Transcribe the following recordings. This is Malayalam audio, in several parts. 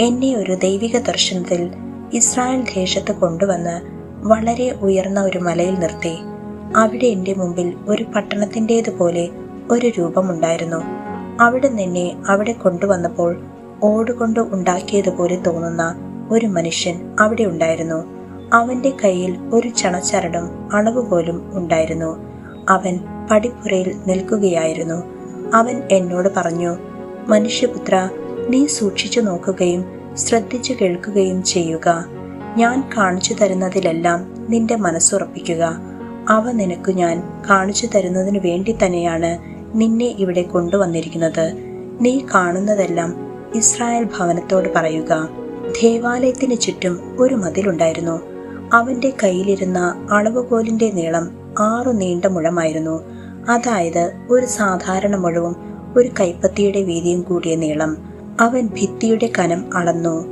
എന്നെ ഒരു ദൈവിക ദർശനത്തിൽ ഇസ്രായേൽ ദേശത്ത് കൊണ്ടുവന്ന് വളരെ ഉയർന്ന ഒരു മലയിൽ നിർത്തി. അവിടെ എന്റെ മുമ്പിൽ ഒരു പട്ടണത്തിന്റെതുപോലെ ഒരു രൂപമുണ്ടായിരുന്നു. അവിടെ നിന്നെ അവിടെ കൊണ്ടുവന്നപ്പോൾ ഓടുകൊണ്ട് ഉണ്ടാക്കിയതുപോലെ തോന്നുന്ന ഒരു മനുഷ്യൻ അവിടെ ഉണ്ടായിരുന്നു. അവന്റെ കയ്യിൽ ഒരു ചണച്ചരടും അളവ് പോലും ഉണ്ടായിരുന്നു. അവൻ പടിപ്പുരയിൽ നിൽക്കുകയായിരുന്നു. അവൻ എന്നോട് പറഞ്ഞു മനുഷ്യപുത്ര നീ സൂക്ഷിച്ചു നോക്കുകയും ശ്രദ്ധിച്ചു കേൾക്കുകയും ചെയ്യുക. ഞാൻ കാണിച്ചു തരുന്നതിലെല്ലാം നിന്റെ മനസ്സുറപ്പിക്കുക. അവ നിനക്ക് ഞാൻ കാണിച്ചു തരുന്നതിന് വേണ്ടി തന്നെയാണ് നിന്നെ ഇവിടെ കൊണ്ടുവന്നിരിക്കുന്നത്. നീ കാണുന്നതെല്ലാം ഇസ്രായേൽ ഭവനത്തോട് പറയുക. ദേവാലയത്തിന് ചുറ്റും ഒരു മതിലുണ്ടായിരുന്നു. അവന്റെ കയ്യിലിരുന്ന അളവുകോലിന്റെ നീളം ആറു നീണ്ട മുഴമായിരുന്നു. അതായത് ഒരു സാധാരണ മുഴവും ഒരു കൈപ്പത്തിയുടെ വീതിയും കൂടിയ നീളം. അവൻ ഭിത്തിയുടെ കനം അളന്നു.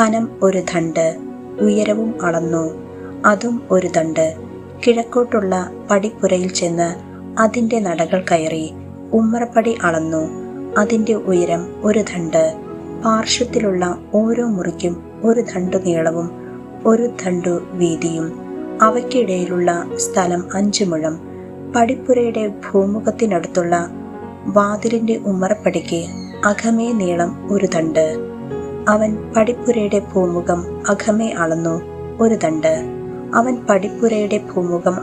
കനം ഒരു ദണ്ട് ഉയരവും അളന്നു. അതും ഒരു ദണ്ട് കിഴക്കോട്ടുള്ള പടിപ്പുരയിൽ ചെന്ന് അതിന്റെ നടകൾ കയറി ഉമ്മറപ്പടി അളന്നു. അതിന്റെ ഉയരം ഒരു ദണ്ട് പാർശ്വത്തിലുള്ള ഓരോ മുറിക്കും ഒരു ദണ്ടു നീളവും ഒരു ദണ്ടു വീതിയും. അവയ്ക്കിടയിലുള്ള സ്ഥലം അഞ്ചു മുഴം. പടിപ്പുരയുടെ ഭൂമുഖത്തിനടുത്തുള്ള വാതിലിന്റെ ഉമ്മറപ്പടിക്ക് അകമേ നീളം ഒരു തണ്ട്. അവൻ പടിപ്പുരയുടെ ഭൂമുഖം അഖമേ അളന്നു ഒരു തണ്ട്. അവൻ പടിപ്പുരയുടെ ഭൂമുഖം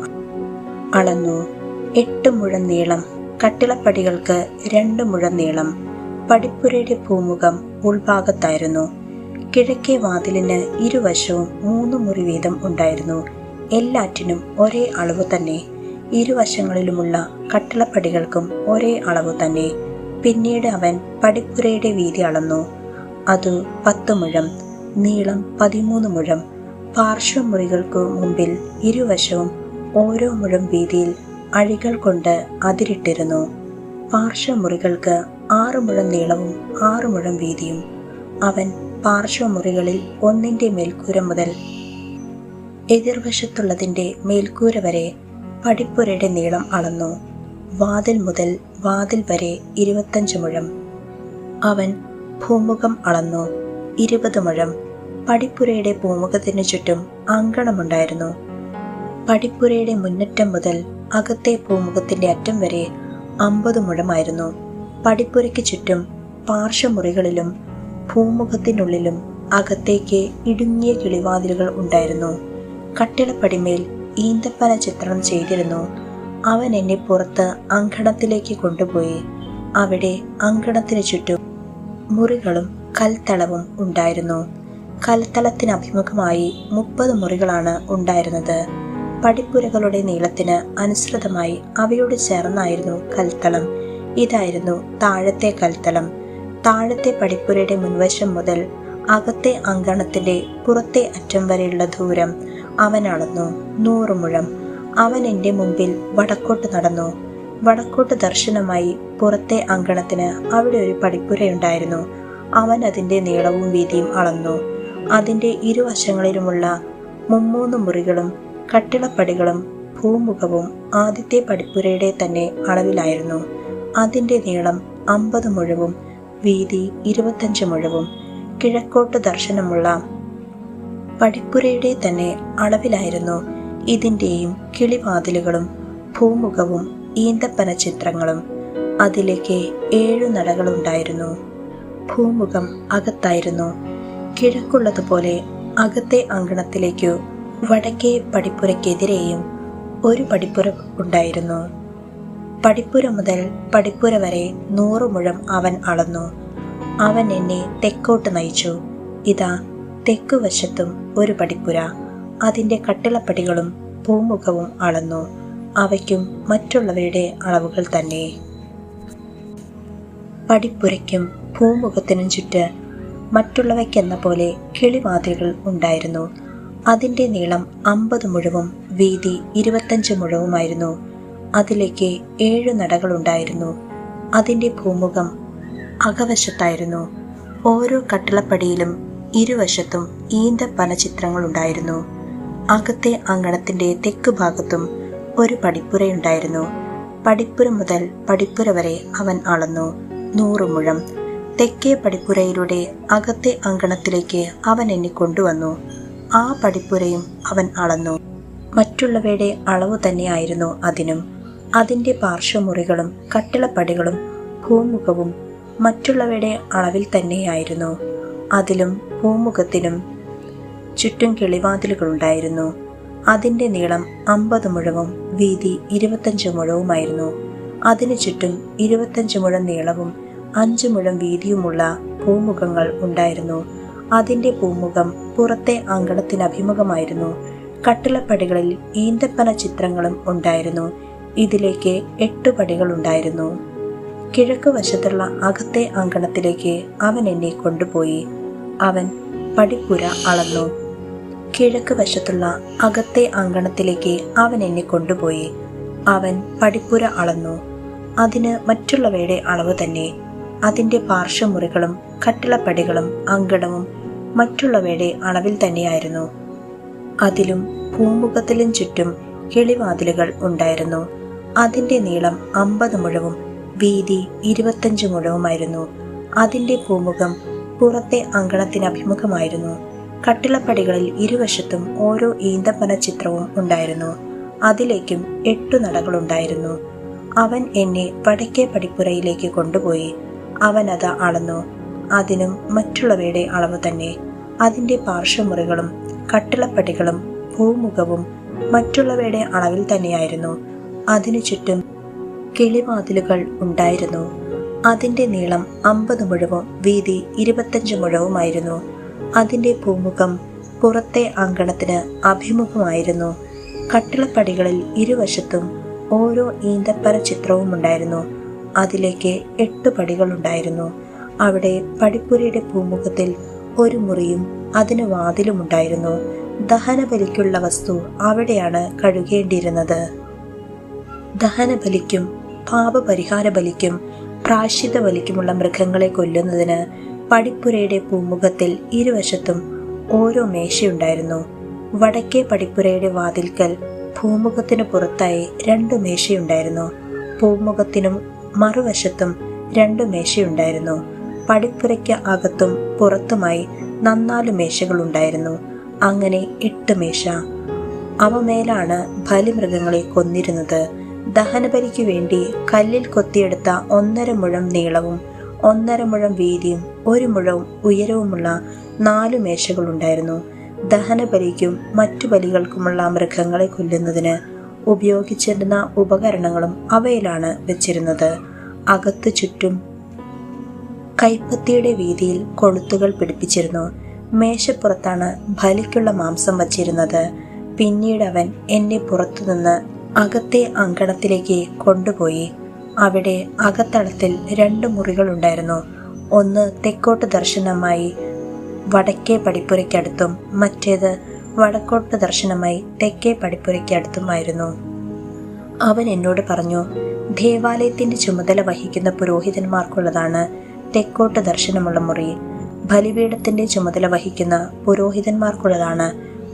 അളന്നു എട്ട് മുഴം നീളം. കട്ടിളപ്പടികൾക്ക് രണ്ട് മുഴം നീളം. പടിപ്പുരയുടെ ഭൂമുഖം ഉൾഭാഗത്തായിരുന്നു. കിഴക്കേ വാതിലിന് ഇരുവശവും മൂന്ന് മുറി വീതം ഉണ്ടായിരുന്നു. എല്ലാറ്റിനും ഒരേ അളവ് തന്നെ. ഇരുവശങ്ങളിലുമുള്ള കട്ടിളപ്പടികൾക്കും ഒരേ അളവ് തന്നെ. പിന്നീട് അവൻ പടിപ്പുരയുടെ വീതി അളന്നു. അത് പത്ത് മുഴം നീളം പതിമൂന്ന് മുഴം. പാർശ്വമുറികൾക്കു മുമ്പിൽ ഇരുവശവും ഓരോ മുഴം വീതിയിൽ അഴികൾ കൊണ്ട് അതിരിട്ടിരുന്നു. പാർശ്വമുറികൾക്ക് ആറു മുഴം നീളവും ആറു മുഴം വീതിയും. അവൻ പാർശ്വമുറികളിൽ ഒന്നിന്റെ മേൽക്കൂര മുതൽ എതിർവശത്തുള്ളതിന്റെ മേൽക്കൂര വരെ പടിപ്പുരയുടെ നീളം അളന്നു. വാതിൽ മുതൽ വാതിൽ വരെ ഇരുപത്തഞ്ച് മുഴം. അവൻ ഭൂമുഖം അളന്നു. ഇരുപത് മുഴം. പടിപ്പുരയുടെ ഭൂമുഖത്തിനു ചുറ്റും അങ്കണമുണ്ടായിരുന്നു. പടിപ്പുരയുടെ മുന്നറ്റം മുതൽ അകത്തെ ഭൂമുഖത്തിന്റെ അറ്റം വരെ അമ്പത് മുഴമായിരുന്നു. പടിപ്പുരയ്ക്ക് ചുറ്റും പാർശ്വമുറികളിലും ഭൂമുഖത്തിനുള്ളിലും അകത്തേക്ക് ഇടുങ്ങിയ കിളിവാതിലുകൾ ഉണ്ടായിരുന്നു. കട്ടിളപ്പടിമേൽ ഈന്തപ്പന ചിത്രണം ചെയ്തിരുന്നു. അവൻ എന്നെ പുറത്ത് അങ്കണത്തിലേക്ക് കൊണ്ടുപോയി. അവിടെ അങ്കണത്തിന് ചുറ്റും മുറികളും കൽത്തളവും ഉണ്ടായിരുന്നു. കൽത്തളത്തിന് അഭിമുഖമായി മുപ്പത് മുറികളാണ് ഉണ്ടായിരുന്നത്. പടിപ്പുരകളുടെ നീളത്തിന് അനുസൃതമായി അവയോട് ചേർന്നായിരുന്നു കൽത്തളം. ഇതായിരുന്നു താഴത്തെ കൽത്തളം. താഴത്തെ പടിപ്പുരയുടെ മുൻവശം മുതൽ അകത്തെ അങ്കണത്തിന്റെ പുറത്തെ അറ്റം വരെയുള്ള ദൂരം അവൻ അളന്നു മുഴം അവൻ എന്റെ മുമ്പിൽ വടക്കോട്ട് നടന്നു. വടക്കോട്ട് ദർശനമായി പുറത്തെ അങ്കണത്തിന് അവിടെ ഒരു പടിപ്പുരയുണ്ടായിരുന്നു. അവൻ അതിന്റെ നീളവും വീതിയും അളന്നു. അതിന്റെ ഇരുവശങ്ങളിലുമുള്ള മുമ്മൂന്ന് മുറികളും കട്ടിളപ്പടികളും ഭൂമുഖവും ആദ്യത്തെ പടിപ്പുരയുടെ തന്നെ അളവിലായിരുന്നു. അതിന്റെ നീളം അമ്പത് മുഴവും വീതി ഇരുപത്തഞ്ച് മുഴവും. കിഴക്കോട്ട് ദർശനമുള്ള പടിപ്പുരയുടെ തന്നെ അളവിലായിരുന്നു. ഇതിന്റെയും കിളിവാതിലുകളും ഭൂമുഖവും ഈന്തപ്പന ചിത്രങ്ങളും. അതിലേക്ക് ഏഴു നടകളുണ്ടായിരുന്നു. ഭൂമുഖം അകത്തായിരുന്നു. കിഴക്കുള്ളതുപോലെ അകത്തെ അങ്കണത്തിലേക്കു വടക്കേ പടിപ്പുരയ്ക്കെതിരെയും ഒരു പടിപ്പുര ഉണ്ടായിരുന്നു. പടിപ്പുര മുതൽ പടിപ്പുര വരെ നൂറു മുഴം അവൻ അളന്നു. അവൻ എന്നെ തെക്കോട്ട് നയിച്ചു. ഇതാ തെക്കുവശത്തും ഒരു പടിപ്പുര. അതിന്റെ കട്ടിളപ്പടികളും പൂമുഖവും അളന്നു. അവയ്ക്കും മറ്റുള്ളവയുടെ അളവുകൾ തന്നെ. പടിപ്പുരയ്ക്കും ഭൂമുഖത്തിനും ചുറ്റ് മറ്റുള്ളവയ്ക്കെന്ന പോലെ കിളിവാതിലുകൾ ഉണ്ടായിരുന്നു. അതിന്റെ നീളം അമ്പത് മുഴവും വീതി ഇരുപത്തഞ്ച് മുഴവുമായിരുന്നു. അതിലേക്ക് ഏഴ് നടകളുണ്ടായിരുന്നു അതിന്റെ ഭൂമുഖം അകവശത്തായിരുന്നു. ഓരോ കട്ടിളപ്പടിയിലും ഇരുവശത്തും ഈന്തപ്പന ചിത്രങ്ങളുണ്ടായിരുന്നു അകത്തെ അങ്കണത്തിന്റെ തെക്ക് ഭാഗത്തും ഒരു പടിപ്പുരയുണ്ടായിരുന്നു പടിപ്പുര മുതൽ പടിപ്പുര വരെ അവൻ അളന്നു. നൂറു മുഴം. തെക്കേ പടിപ്പുരയിലൂടെ അകത്തെ അങ്കണത്തിലേക്ക് അവൻ എന്നെ കൊണ്ടുവന്നു ആ പടിപ്പുരയും അവൻ അളന്നു. മറ്റുള്ളവയുടെ അളവ് തന്നെയായിരുന്നു അതിനും. അതിന്റെ പാർശ്വമുറികളും കട്ടിളപ്പടികളും ഭൂമുഖവും മറ്റുള്ളവയുടെ അളവിൽ തന്നെയായിരുന്നു. അതിലും ഭൂമുഖത്തിനും ചുറ്റും കിളിവാതിലുകളുണ്ടായിരുന്നു. അതിന്റെ നീളം അമ്പത് മുഴവും വീതി ഇരുപത്തഞ്ച് മുഴവുമായിരുന്നു. അതിനു ചുറ്റും ഇരുപത്തഞ്ച് മുഴം നീളവും അഞ്ച് മുഴം വീതിയുമുള്ള പൂമുഖങ്ങൾ ഉണ്ടായിരുന്നു. അതിന്റെ പൂമുഖം പുറത്തെ അങ്കണത്തിന് അഭിമുഖമായിരുന്നു കട്ടിളപ്പടികളിൽ ഈന്തപ്പന ചിത്രങ്ങളും ഉണ്ടായിരുന്നു. ഇതിലേക്ക് എട്ട് പടികൾ ഉണ്ടായിരുന്നു. കിഴക്ക് വശത്തുള്ള അകത്തെ അങ്കണത്തിലേക്ക് അവൻ എന്നെ കൊണ്ടുപോയി. അവൻ പടിപ്പുര അളന്നു. കിഴക്ക് വശത്തുള്ള അകത്തെ അങ്കണത്തിലേക്ക് അവൻ എന്നെ കൊണ്ടുപോയി. അവൻ പടിപ്പുര അളന്നു. അതിന് മറ്റുള്ളവയുടെ അളവ് തന്നെ. അതിന്റെ പാർശ്വമുറികളും കട്ടിളപ്പടികളും അങ്കണവും മറ്റുള്ളവയുടെ അളവിൽ തന്നെയായിരുന്നു. അതിലും പൂമുഖത്തിലും ചുറ്റും കിളിവാതിലുകൾ ഉണ്ടായിരുന്നു. അതിന്റെ നീളം അമ്പത് മുഴവും വീതി ഇരുപത്തഞ്ച് മുഴവുമായിരുന്നു. അതിന്റെ പൂമുഖം പുറത്തെ അങ്കണത്തിന് അഭിമുഖമായിരുന്നു കട്ടിളപ്പടികളിൽ ഇരുവശത്തും ഓരോ ഈന്തപ്പന ചിത്രവും ഉണ്ടായിരുന്നു. അതിലേക്കും എട്ടു നടകളുണ്ടായിരുന്നു. അവൻ എന്നെ വടക്കേ പടിപ്പുരയിലേക്ക് കൊണ്ടുപോയി. അവൻ അത് അളന്നു. അതിനും മറ്റുള്ളവയുടെ അളവ് തന്നെ. അതിന്റെ പാർശ്വമുറികളും കട്ടിളപ്പടികളും ഭൂമുഖവും മറ്റുള്ളവയുടെ അളവിൽ തന്നെയായിരുന്നു. അതിനു ചുറ്റും കിളിവാതിലുകൾ ഉണ്ടായിരുന്നു. അതിന്റെ നീളം അമ്പത് മുഴവും വീതി ഇരുപത്തഞ്ച് മുഴവുമായിരുന്നു. അതിന്റെ പൂമുഖം പുറത്തെ അങ്കണത്തിന് അഭിമുഖമായിരുന്നു. കട്ടിളപ്പടികളിൽ ഇരുവശത്തും ഓരോ ഈന്തപ്പന ചിത്രവും ഉണ്ടായിരുന്നു. അതിലേക്ക് എട്ട് പടികളുണ്ടായിരുന്നു അവിടെ പടിപ്പുരയുടെ പൂമുഖത്തിൽ ഒരു മുറിയും അതിന് വാതിലുമുണ്ടായിരുന്നു ദഹനബലിക്കുള്ള വസ്തു അവിടെയാണ് കഴുകേണ്ടിയിരുന്നത്. ദഹനബലിക്കും പാപപരിഹാര ബലിക്കും പ്രാശ്ചിത ബലിക്കുമുള്ള മൃഗങ്ങളെ കൊല്ലുന്നതിന് പടിപ്പുരയുടെ പൂമുഖത്തിൽ ഇരുവശത്തും ഓരോ മേശയുണ്ടായിരുന്നു. വടക്കേ പടിപ്പുരയുടെ വാതിൽക്കൽ ഭൂമുഖത്തിന് പുറത്തായി രണ്ടു മേശയുണ്ടായിരുന്നു. പൂമുഖത്തിനും മറുവശത്തും രണ്ടു മേശയുണ്ടായിരുന്നു. പടിപ്പുരയ്ക്ക് അകത്തും പുറത്തുമായി നന്നാൽ മേശകളുണ്ടായിരുന്നു. അങ്ങനെ എട്ട് മേശ. അവ മേലാണ് ബലിമൃഗങ്ങളെ കൊന്നിരുന്നത്. ദഹനബലിക്കു വേണ്ടി കല്ലിൽ കൊത്തിയെടുത്ത ഒന്നര മുഴം നീളവും ഒന്നര മുഴം വീതിയും ഒരു മുഴവും ഉയരവുമുള്ള നാലു മേശകളുണ്ടായിരുന്നു. ദഹനബലിക്കും മറ്റു ബലികൾക്കുമുള്ള മൃഗങ്ങളെ കൊല്ലുന്നതിന് ഉപയോഗിച്ചിരുന്ന ഉപകരണങ്ങളും അവയിലാണ് വെച്ചിരുന്നത്. അകത്തു ചുറ്റും കൈപ്പത്തിയുടെ വീതിയിൽ കൊളുത്തുകൾ പിടിപ്പിച്ചിരുന്നു. മേശപ്പുറത്താണ് ബലിക്കുള്ള മാംസം വച്ചിരുന്നത്. പിന്നീട് അവൻ എന്നെ പുറത്തുനിന്ന് അകത്തെ അങ്കണത്തിലേക്ക് കൊണ്ടുപോയി. അവിടെ അകത്തളത്തിൽ രണ്ട് മുറികളുണ്ടായിരുന്നു. ഒന്ന് തെക്കോട്ട് ദർശനമായി വടക്കേ പടിപ്പുരയ്ക്കടുത്തും മറ്റേത് വടക്കോട്ട് ദർശനമായി തെക്കേ പടിപ്പുരയ്ക്കടുത്തുമായിരുന്നു. അവൻ എന്നോട് പറഞ്ഞു ദേവാലയത്തിന്റെ ചുമതല വഹിക്കുന്ന പുരോഹിതന്മാർക്കുള്ളതാണ് തെക്കോട്ട് ദർശനമുള്ള മുറി. ബലിപീഠത്തിന്റെ ചുമതല വഹിക്കുന്ന പുരോഹിതന്മാർക്കുള്ളതാണ്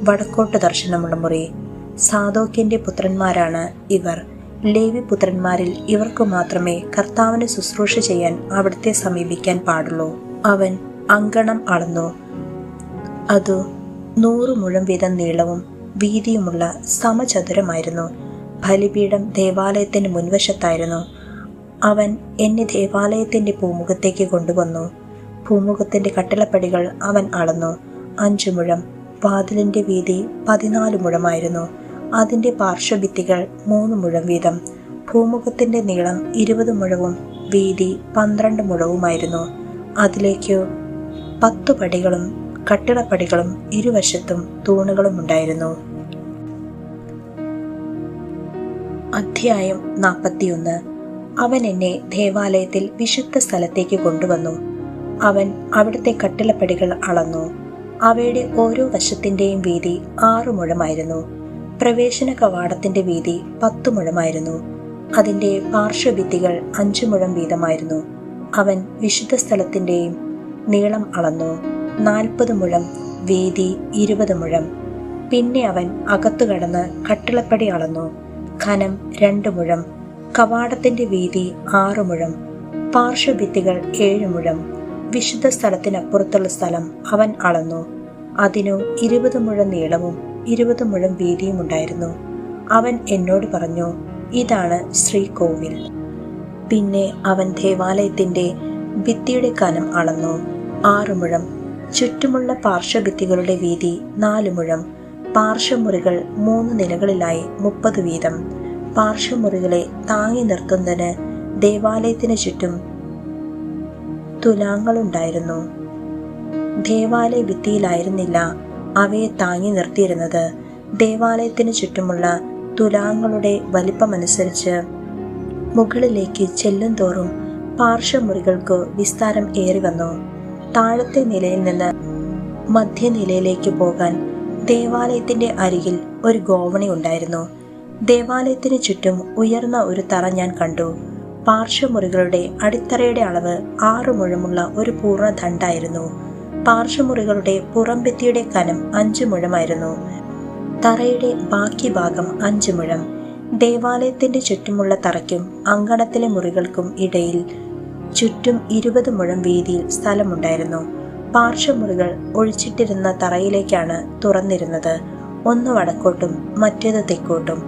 വടക്കോട്ട് ദർശനമുള്ള മുറി. സാധോക്കിന്റെ പുത്രന്മാരാണ് ഇവർ. ലേവി പുത്രന്മാരിൽ ഇവർക്കു മാത്രമേ കർത്താവിന് ശുശ്രൂഷ ചെയ്യാൻ അവിടുത്തെ സമീപിക്കാൻ പാടുള്ളൂ. അവൻ അങ്കണം അളന്നു. അതു നൂറു മുഴം വീതം നീളവും വീതിയുമുള്ള സമചതുരമായിരുന്നു. ബലിപീഠം ദേവാലയത്തിന്റെ മുൻവശത്തായിരുന്നു. അവൻ എന്നെ ദേവാലയത്തിന്റെ പൂമുഖത്തേക്ക് കൊണ്ടുവന്നു. പൂമുഖത്തിന്റെ കട്ടിളപ്പടികൾ അവൻ അളന്നു. അഞ്ചു മുഴം വാതിലിന്റെ വീതി പതിനാല് മുഴമായിരുന്നു. അതിന്റെ പാർശ്വഭിത്തികൾ മൂന്ന് മുഴം വീതം. ഭൂമുഖത്തിന്റെ നീളം ഇരുപത് മുഴവും വീതി പന്ത്രണ്ട് മുഴവുമായിരുന്നു. അതിലേക്ക് പത്തു പടികളും കട്ടിടപ്പടികളും ഇരുവശത്തും തൂണുകളും ഉണ്ടായിരുന്നു. അധ്യായം നാൽപ്പത്തിയൊന്ന്. അവൻ എന്നെ ദേവാലയത്തിൽ വിശുദ്ധ സ്ഥലത്തേക്ക് കൊണ്ടുവന്നു. അവൻ അവിടുത്തെ കട്ടിളപ്പടികൾ അളന്നു. അവയുടെ ഓരോ വശത്തിന്റെയും വീതി ആറു മുഴമായിരുന്നു. പ്രവേശന കവാടത്തിന്റെ വീതി പത്തു മുഴമായിരുന്നു. അതിന്റെ പാർശ്വഭിത്തികൾ അഞ്ചു മുഴം വീതമായിരുന്നു. അവൻ വിശുദ്ധ സ്ഥലത്തിന്റെയും നീളം അളന്നു. നാൽപ്പത് മുഴം വീതി ഇരുപത് മുഴം. പിന്നെ അവൻ അകത്തു കടന്ന് കട്ടിളപ്പടി അളന്നു. ഖനം രണ്ടു മുഴം കവാടത്തിന്റെ വീതി ആറു മുഴം പാർശ്വഭിത്തികൾ ഏഴ് മുഴം. വിശുദ്ധ സ്ഥലത്തിനപ്പുറത്തുള്ള സ്ഥലം അവൻ അളന്നു. അതിനു ഇരുപത് മുഴം നീളവും ഇരുപത് മുഴം വീതിയുമുണ്ടായിരുന്നു. അവൻ എന്നോട് പറഞ്ഞു ഇതാണ് ശ്രീകോവിൽ. പിന്നെ അവൻ ദേവാലയത്തിന്റെ ഭിത്തിയുടെ കനം അളന്നു. ആറു മുഴം. ചുറ്റുമുള്ള പാർശ്വഭിത്തികളുടെ വീതി നാലു മുഴം. പാർശ്വമുറികൾ മൂന്ന് നിലകളിലായി മുപ്പത് വീതം. പാർശ്വമുറികളെ താങ്ങി നിർത്തുന്നതിന് ദേവാലയത്തിന് ചുറ്റും തുലാങ്ങളുണ്ടായിരുന്നു. ദേവാലയ ഭിത്തിയിലായിരുന്നില്ല. അവയെ താങ്ങി നിർത്തിയിരുന്നത് ദേവാലയത്തിന് ചുറ്റുമുള്ള തുലാങ്ങളുടെ വലിപ്പമനുസരിച്ച് മുകളിലേക്ക് ചെല്ലും തോറും പാർശ്വമുറികൾക്ക് വിസ്താരം ഏറി വന്നു. താഴത്തെ നിലയിൽ നിന്ന് മധ്യനിലയിലേക്ക് പോകാൻ ദേവാലയത്തിന്റെ അരികിൽ ഒരു ഗോവണി ഉണ്ടായിരുന്നു. ദേവാലയത്തിന് ചുറ്റും ഉയർന്ന ഒരു തറ ഞാൻ കണ്ടു. പാർശ്വമുറികളുടെ അടിത്തറയുടെ അളവ് ആറു മുഴമുള്ള ഒരു പൂർണ ദണ്ടായിരുന്നു പാർശ്വമുറികളുടെ പുറംഭിത്തിയുടെ കനം അഞ്ചു മുഴമായിരുന്നു. തറയുടെ ബാക്കി ഭാഗം അഞ്ചു മുഴം. ദേവാലയത്തിന്റെ ചുറ്റുമുള്ള തറയ്ക്കും അങ്കണത്തിലെ മുറികൾക്കും ഇടയിൽ ചുറ്റും ഇരുപത് മുഴം വീതിയിൽ സ്ഥലമുണ്ടായിരുന്നു. പാർശ്വമുറികൾ ഒഴിച്ചിട്ടിരുന്ന തറയിലേക്കാണ് തുറന്നിരുന്നത്. ഒന്ന് വടക്കോട്ടും മറ്റേത് തെക്കോട്ടും.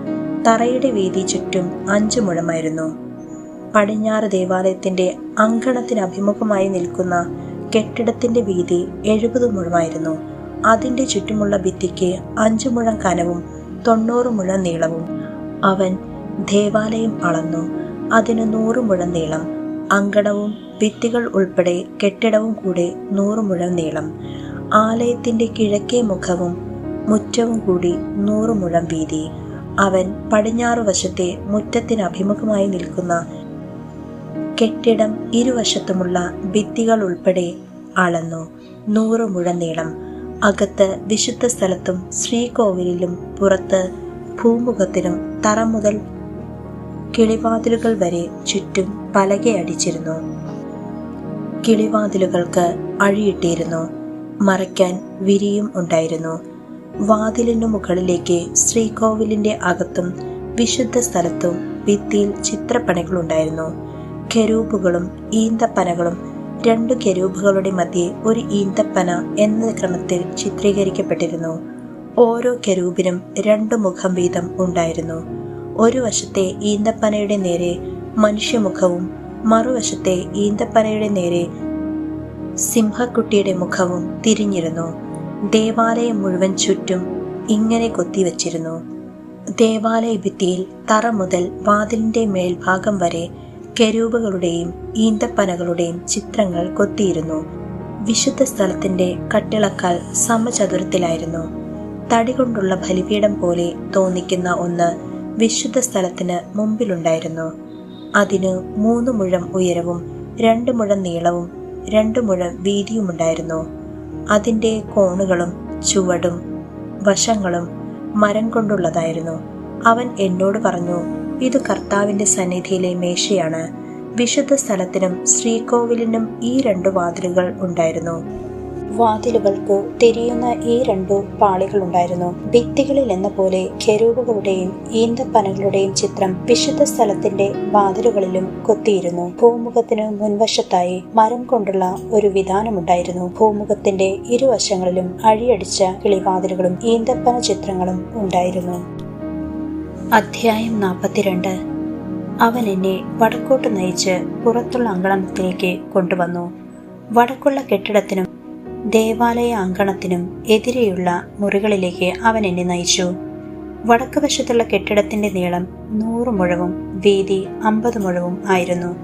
തറയുടെ വീതി ചുറ്റും അഞ്ചു മുഴമായിരുന്നു. പടിഞ്ഞാറ് ദേവാലയത്തിന്റെ അങ്കണത്തിന് അഭിമുഖമായി നിൽക്കുന്ന കെട്ടിടത്തിന്റെ വീതി എഴുപത് മുഴമായിരുന്നു. അതിന്റെ ചുറ്റുമുള്ള ഭിത്തിക്ക് അഞ്ചു മുഴം കനവും തൊണ്ണൂറ് മുഴം നീളവും. അവൻ ദേവാലയം അളന്നു. അതിന് നൂറ് മുഴം നീളം. അങ്കണവും ഭിത്തികൾ ഉൾപ്പെടെ കെട്ടിടവും കൂടെ നൂറ് മുഴം നീളം. ആലയത്തിന്റെ കിഴക്കേ മുഖവും മുറ്റവും കൂടി നൂറ് മുഴം വീതി. അവൻ പടിഞ്ഞാറ് വശത്തെ മുറ്റത്തിന് അഭിമുഖമായി നിൽക്കുന്ന കെട്ടിടം ഇരുവശത്തുമുള്ള ഭിത്തികൾ ഉൾപ്പെടെ അളന്നു. നൂറ് മുഴ നീളം. അകത്ത് വിശുദ്ധ സ്ഥലത്തും ശ്രീകോവിലിലും പുറത്ത് ഭൂമുഖത്തിനും തറ മുതൽ കിളിവാതിലുകൾ വരെ ചുറ്റും പലകയടിച്ചിരുന്നു കിളിവാതിലുകൾക്ക് അഴിയിട്ടിരുന്നു. മറയ്ക്കാൻ വിരിയും ഉണ്ടായിരുന്നു. വാതിലിനു മുകളിലേക്ക് ശ്രീകോവിലിന്റെ അകത്തും വിശുദ്ധ സ്ഥലത്തും ഭിത്തിയിൽ ചിത്രപ്പണികളുണ്ടായിരുന്നു കെരൂബുകളും ഈന്തപ്പനകളും രണ്ടു കെരൂബുകളുടെ മധ്യേ ഒരു ഈന്തപ്പന എന്ന ക്രമത്തിൽ ചിത്രീകരിക്കപ്പെട്ടിരുന്നു. ഓരോ കെരൂബിനും രണ്ടു മുഖം വീതം ഉണ്ടായിരുന്നു. ഒരു വശത്തെ ഈന്തപ്പനയുടെ നേരെ മനുഷ്യമുഖവും മറുവശത്തെ ഈന്തപ്പനയുടെ നേരെ സിംഹക്കുട്ടിയുടെ മുഖവും തിരിഞ്ഞിരുന്നു. ദേവാലയം മുഴുവൻ ചുറ്റും ഇങ്ങനെ കൊത്തിവച്ചിരുന്നു. ദേവാലയ ഭിത്തിയിൽ തറ മുതൽ വാതിലിന്റെ മേൽഭാഗം വരെ കെരൂബുകളുടെയും ഈന്തപ്പനകളുടെയും ചിത്രങ്ങൾ കൊത്തിയിരുന്നു. വിശുദ്ധ സ്ഥലത്തിന്റെ കട്ടിളക്കാൽ സമചതുരത്തിലായിരുന്നു. തടി കൊണ്ടുള്ള ബലിപീഠം പോലെ തോന്നിക്കുന്ന ഒന്ന് വിശുദ്ധ സ്ഥലത്തിന് മുമ്പിലുണ്ടായിരുന്നു. അതിന് മൂന്ന് മുഴം ഉയരവും രണ്ട് മുഴം നീളവും രണ്ട് മുഴം വീതിയുമുണ്ടായിരുന്നു. അതിന്റെ കോണുകളും ചുവടും വശങ്ങളും മരം കൊണ്ടുള്ളതായിരുന്നു. അവൻ എന്നോട് പറഞ്ഞു ഇത് കർത്താവിന്റെ സന്നിധിയിലെ മേശയാണ്. വിശുദ്ധ സ്ഥലത്തിനും ശ്രീകോവിലിനും ഈ രണ്ടു വാതിലുകൾ ഉണ്ടായിരുന്നു. വാതിലുകൾക്ക് തിരിയുന്ന ഈ രണ്ടു പാളികളുണ്ടായിരുന്നു ഭിത്തികളിൽ എന്ന പോലെ കെരൂബുകളുടെയും ഈന്തപ്പനകളുടെയും ചിത്രം വിശുദ്ധ സ്ഥലത്തിന്റെ വാതിലുകളിലും കൊത്തിയിരുന്നു. ഭൂമുഖത്തിന് മുൻവശത്തായി മരം കൊണ്ടുള്ള ഒരു വിധാനമുണ്ടായിരുന്നു. ഭൂമുഖത്തിന്റെ ഇരുവശങ്ങളിലും അഴിയടിച്ച കിളിവാതിലുകളും ഈന്തപ്പന ചിത്രങ്ങളും ഉണ്ടായിരുന്നു. അധ്യായം നാൽപ്പത്തിരണ്ട് അവൻ എന്നെ വടക്കോട്ട് നയിച്ച് പുറത്തുള്ള അങ്കണത്തിലേക്ക് കൊണ്ടുവന്നു. വടക്കുള്ള കെട്ടിടത്തിനും ദേവാലയ അങ്കണത്തിനും എതിരെയുള്ള മുറികളിലേക്ക് അവൻ എന്നെ നയിച്ചു. വടക്ക് വശത്തുള്ള കെട്ടിടത്തിന്റെ നീളം നൂറ് മുഴവും വീതി അമ്പത് മുഴവും ആയിരുന്നു.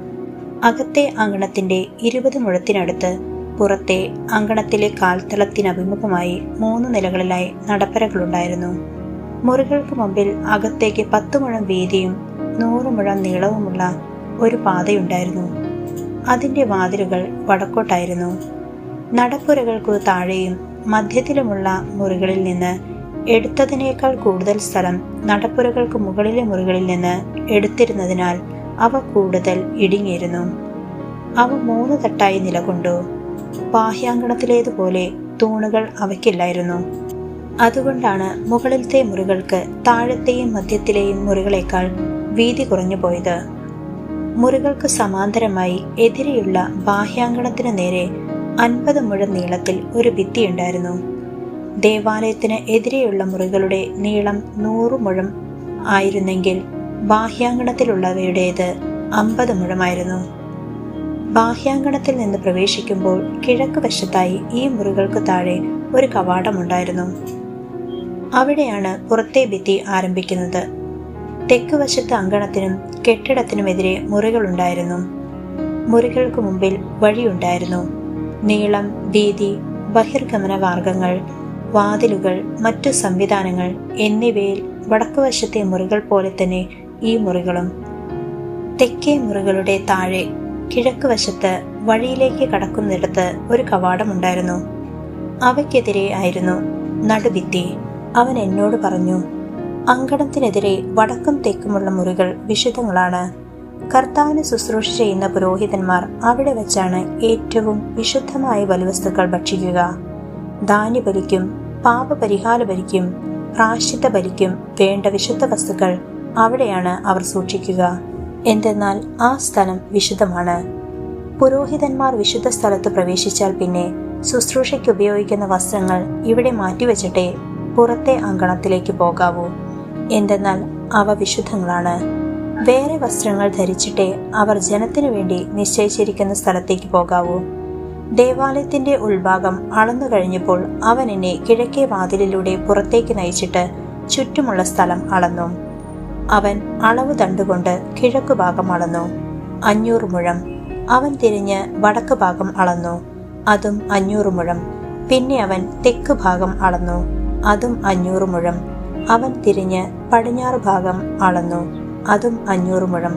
അകത്തെ അങ്കണത്തിന്റെ ഇരുപത് മുഴത്തിനടുത്ത് പുറത്തെ അങ്കണത്തിലെ കാൽത്തളത്തിനഭിമുഖമായി മൂന്ന് നിലകളിലായി നടപ്പരകളുണ്ടായിരുന്നു. മുറികൾക്ക് മുമ്പിൽ അകത്തേക്ക് പത്ത് മുഴം വീതിയും നൂറ് മുഴം നീളവുമുള്ള ഒരു പാതയുണ്ടായിരുന്നു. അതിന്റെ വാതിലുകൾ വടക്കോട്ടായിരുന്നു. നടപ്പുരകൾക്കു താഴെയും മധ്യത്തിലുമുള്ള മുറികളിൽ നിന്ന് എടുത്തതിനേക്കാൾ കൂടുതൽ സ്ഥലം നടപ്പുരകൾക്ക് മുകളിലെ മുറികളിൽ നിന്ന് എടുത്തിരുന്നതിനാൽ അവ കൂടുതൽ ഇടുങ്ങിയിരുന്നു. അവ മൂന്ന് തട്ടായി നിലകൊണ്ടു. ബാഹ്യാങ്കണത്തിലേതുപോലെ തൂണുകൾ അവയ്ക്കില്ലായിരുന്നു. അതുകൊണ്ടാണ് മുകളിലത്തെ മുറികൾക്ക് താഴത്തെയും മധ്യത്തിലെയും മുറികളേക്കാൾ വീതി കുറഞ്ഞു പോയത്. മുറികൾക്ക് സമാന്തരമായി എതിരെയുള്ള ബാഹ്യാങ്കണത്തിന് നേരെ അൻപത് മുഴം നീളത്തിൽ ഒരു ഭിത്തിയുണ്ടായിരുന്നു ദേവാലയത്തിന് എതിരെയുള്ള മുറികളുടെ നീളം നൂറ് മുഴം ആയിരുന്നെങ്കിൽ ബാഹ്യാങ്കണത്തിലുള്ളവയുടേത് അമ്പത് മുഴമായിരുന്നു. ബാഹ്യാങ്കണത്തിൽ നിന്ന് പ്രവേശിക്കുമ്പോൾ കിഴക്ക് വശത്തായി ഈ മുറികൾക്ക് താഴെ ഒരു കവാടമുണ്ടായിരുന്നു അവിടെയാണ് പുറത്തെ ഭിത്തി ആരംഭിക്കുന്നത്. തെക്ക് വശത്ത് അങ്കണത്തിനും കെട്ടിടത്തിനുമെതിരെ മുറികളുണ്ടായിരുന്നു. മുറികൾക്ക് മുമ്പിൽ വഴിയുണ്ടായിരുന്നു. നീളം വീതി ബഹിർഗമന മാർഗങ്ങൾ വാതിലുകൾ മറ്റു സംവിധാനങ്ങൾ എന്നിവയിൽ വടക്കുവശത്തെ മുറികൾ പോലെ തന്നെ ഈ മുറികളും. തെക്കേ മുറികളുടെ താഴെ കിഴക്ക് വശത്ത് വഴിയിലേക്ക് കടക്കുന്നിടത്ത് ഒരു കവാടമുണ്ടായിരുന്നു. അവയ്ക്കെതിരെ ആയിരുന്നു നടുഭിത്തി. അവൻ എന്നോട് പറഞ്ഞു അങ്കണത്തിനെതിരെ വടക്കും തെക്കുമുള്ള മുറികൾ വിശുദ്ധങ്ങളാണ്. കർത്താവിന് ശുശ്രൂഷ ചെയ്യുന്ന പുരോഹിതന്മാർ അവിടെ വെച്ചാണ് ഏറ്റവും വിശുദ്ധമായ ബലിവസ്തുക്കൾ ഭക്ഷിക്കുക. ധാന്യബലിക്കും പാപപരിഹാര ബലിക്കും പ്രാശിത ബലിക്കും വേണ്ട വിശുദ്ധ വസ്തുക്കൾ അവിടെയാണ് അവർ സൂക്ഷിക്കുക. എന്തെന്നാൽ ആ സ്ഥലം വിശുദ്ധമാണ്. പുരോഹിതന്മാർ വിശുദ്ധ സ്ഥലത്ത് പ്രവേശിച്ചാൽ പിന്നെ ശുശ്രൂഷയ്ക്ക് ഉപയോഗിക്കുന്ന വസ്ത്രങ്ങൾ ഇവിടെ മാറ്റിവെച്ചിട്ടേ പുറത്തെ അങ്കണത്തിലേക്ക് പോകാവൂ. എന്തെന്നാൽ അവ വിശുദ്ധങ്ങളാണ്. വേറെ വസ്ത്രങ്ങൾ ധരിച്ചിട്ടേ അവർ ജനത്തിനു വേണ്ടി നിശ്ചയിച്ചിരിക്കുന്ന സ്ഥലത്തേക്ക് പോകാവൂ. ദേവാലയത്തിന്റെ ഉൾഭാഗം അളന്നു കഴിഞ്ഞപ്പോൾ അവൻ എന്നെ കിഴക്കേ വാതിലിലൂടെ പുറത്തേക്ക് നയിച്ചിട്ട് ചുറ്റുമുള്ള സ്ഥലം അളന്നു. അവൻ അളവ് തണ്ടുകൊണ്ട് കിഴക്കു ഭാഗം അളന്നു. അഞ്ഞൂറ് മുഴം. അവൻ തിരിഞ്ഞ് വടക്ക് ഭാഗം അളന്നു. അതും അഞ്ഞൂറ് മുഴം. പിന്നെ അവൻ തെക്ക് ഭാഗം അളന്നു. അതും അഞ്ഞൂറ് മുഴം. അവൻ തിരിഞ്ഞ് പടിഞ്ഞാറ് ഭാഗം അളന്നു. അതും അഞ്ഞൂറ് മുഴം.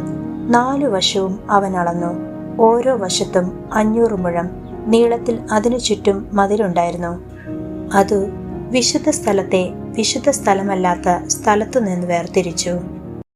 നാലു വശവും അവൻ അളന്നു. ഓരോ വശത്തും അഞ്ഞൂറ് മുഴം. നീളത്തിൽ അതിനു ചുറ്റും മതിലുണ്ടായിരുന്നു. അതു വിശുദ്ധ സ്ഥലത്തെ വിശുദ്ധ സ്ഥലമല്ലാത്ത സ്ഥലത്തു നിന്ന് വേർതിരിച്ചു.